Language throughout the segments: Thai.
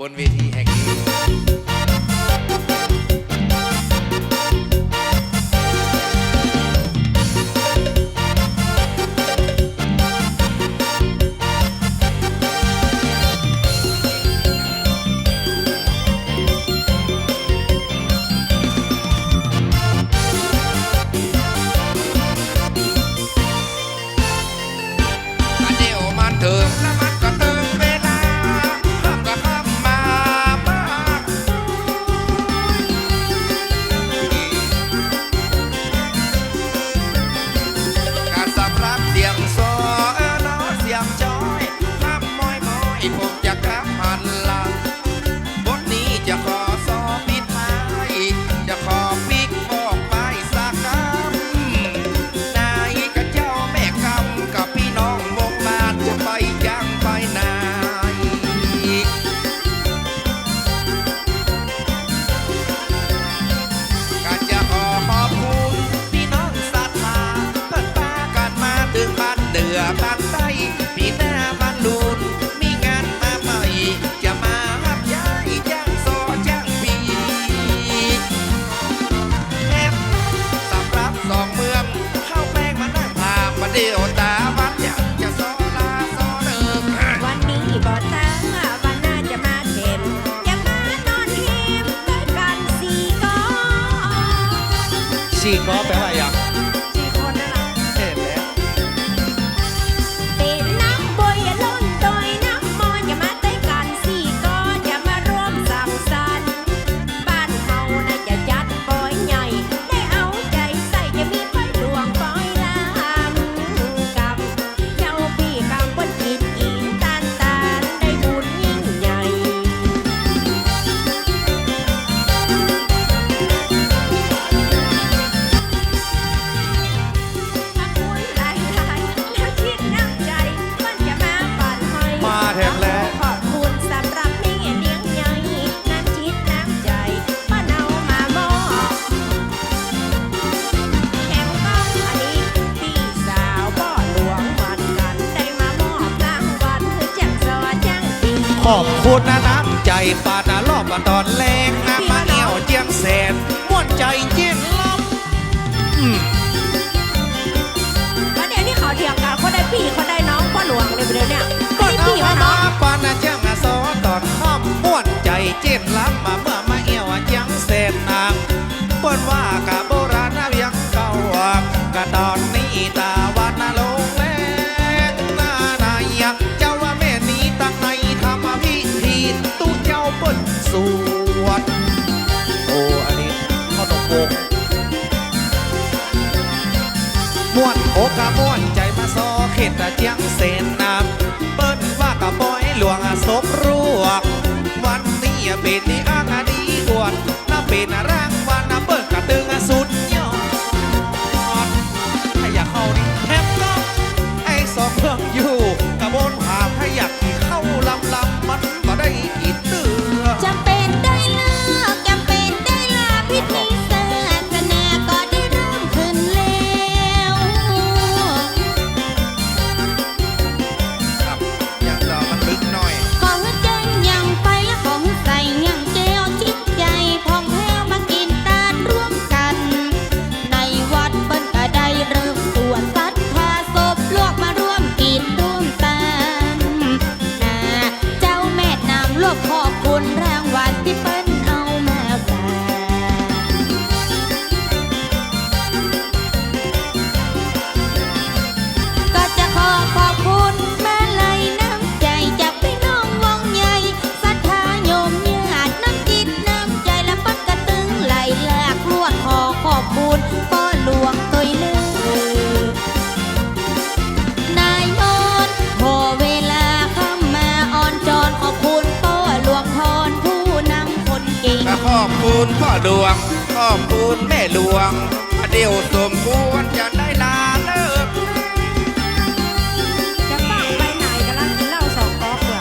บนเวทีแห่งนี้ ขอบคุณนะน้ำใจปานารอบมาตอนแรงนะมาเอวเจียงแสนม่วนใจเจียง โอกะม้วนใจมาซอเข็ดเจียงเส้นน้ำเปิ้นว่ากะปล่อยหลวงศพรวก วันนี้เป็นนี่อ้างดีกวนน้าเป็นร่างวันน้ำเปิ้นกะตึงสุด คุพ่อดวงพ่อปูนแม่หลวงเดี๋ยวสมบูรณ์จะได้ลาเลิกจะป้องไปไหนกันล่ะกินเหล้าสองก๊อกเหรอ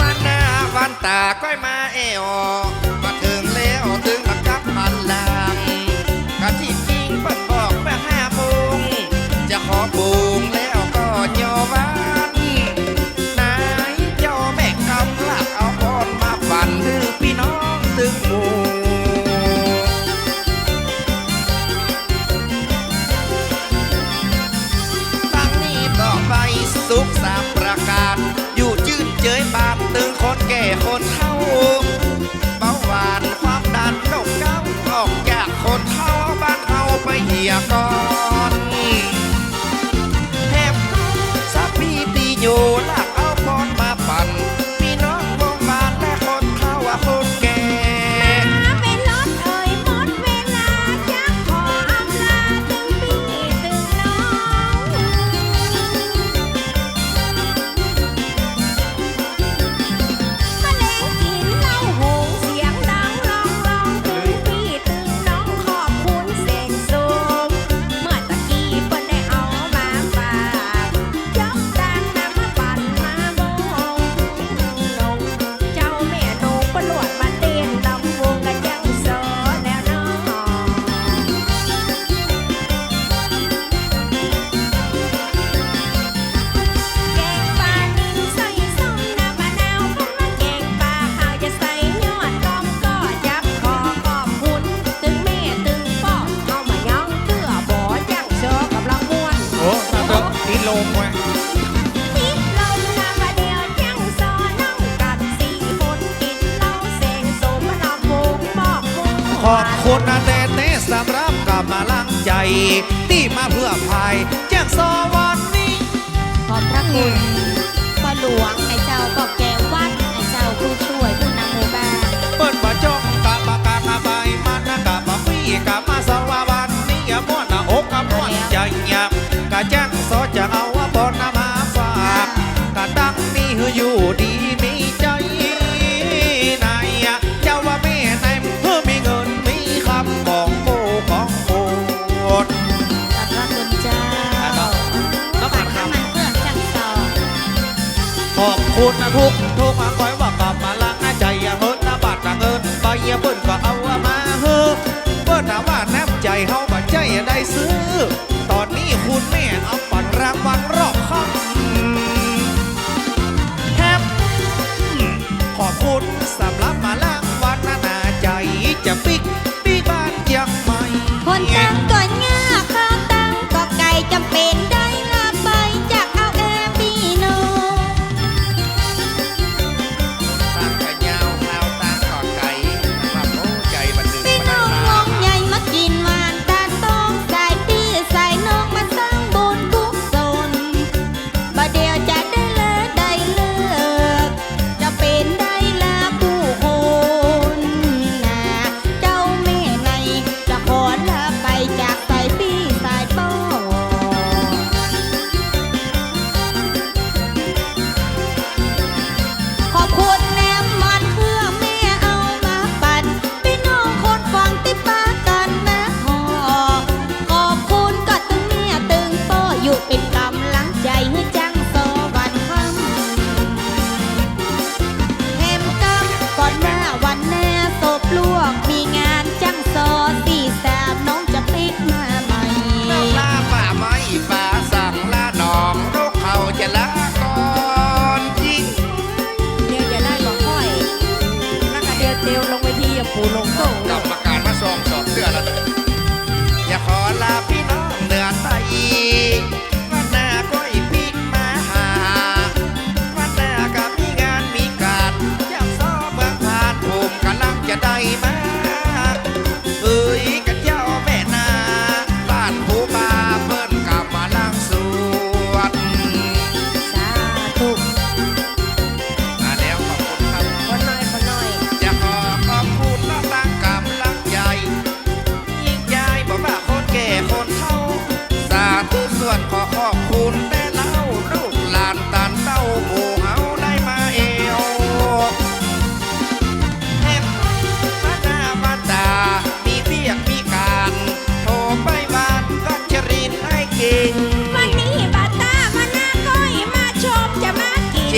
วันหน้าวันตาก้อยมาเออ ที่มาเพื่อภายแจ้งสวรรค์นี้ ขอบพระคุณพ่อหลวงไอ้เจ้าก็แก้วัดไอ้เจ้าผู้ช่วยผู้นำหมู่บ้านเปิดนบะจ้องกะปากากะใบมันกะบ่มีกะมาสวรรค์นี้ม่วนอกกะม่วนใจยับกะจ้งสอจะเอาว่าบ่นมาฝากกะตั้งนี้อยู่ดี พูดนะทุกทุกมาคอยว่ากลับมาละใจอย่าเฮิร์ตนะบาดระเงิร์ตไปยเบิ้ลก็เอามาเฮิร์ตเบิ้นนะว่าน้ำใจเฮาบัดใจได้ซื้อ ตอนนี้คุณแม่เอาปันรางวัลรอบคำแฮปขอบคุณสำหรับมาละ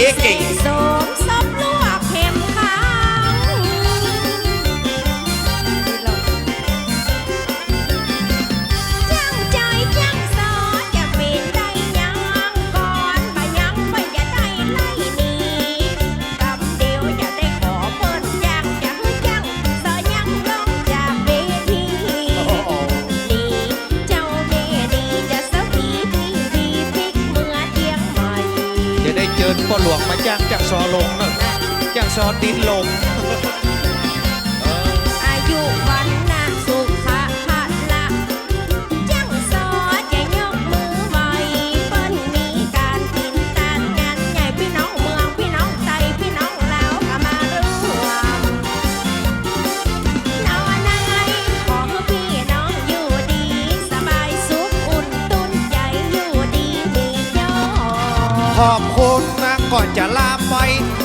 kicking. So นปอหลวงมาจ้างจากซอลงจากซอดินลงอายุวันนะสุขะพละจังซอจยกมือไหวเปิ้นมีการตินตานงานพี่น้องเมืองพี่น้องใจพี่น้องล้วก็มารวมนอนไงขอพี่น้องอยู่ดี สบายสุขอุ่นตุนใจอยู่ดีมีโย ขอบคุณ ก่อนจะลาไป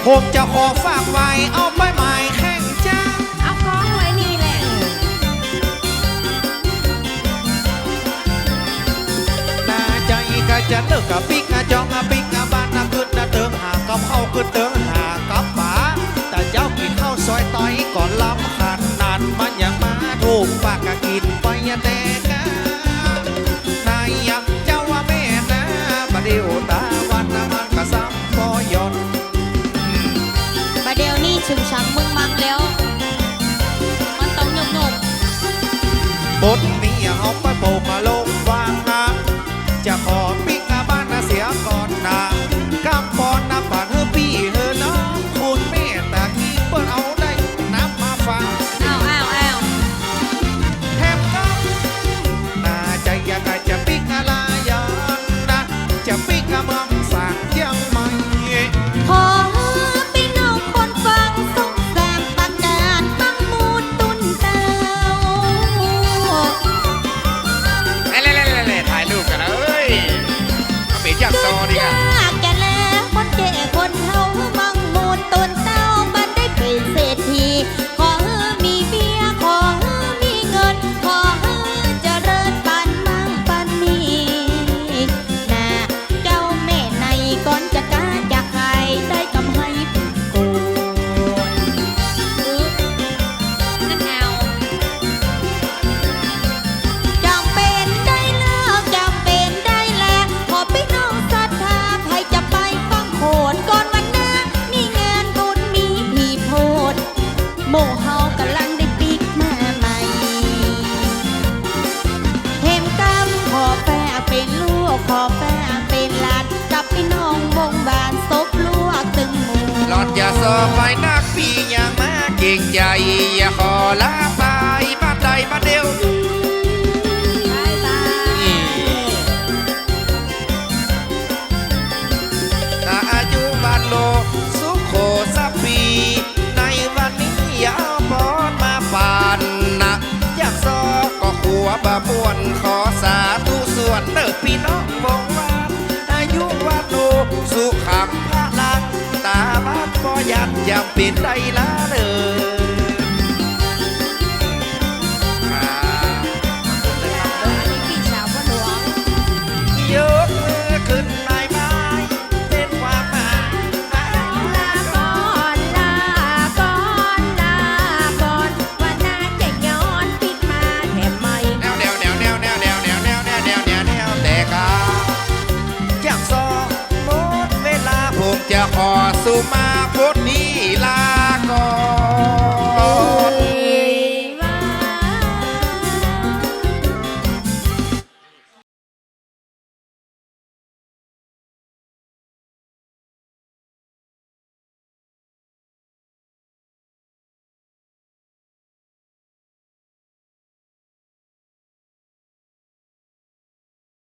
ผมจะขอฝากไว้เอาไปหมาแข้งจ้าเอากองไว้นี่แหละ นาใจก็จะเลิกกับปิ๊กนะจองนะปิ๊กนะบ้านนะขึ้นนะเติมหากับเข้าขึ้นเติมหากับป๋าแต่เจ้ากินข้าวซอยต่อยก่อนลำคัน คนเฮา สิใดละเด้อจะขอสุมาพุท ลาก่อน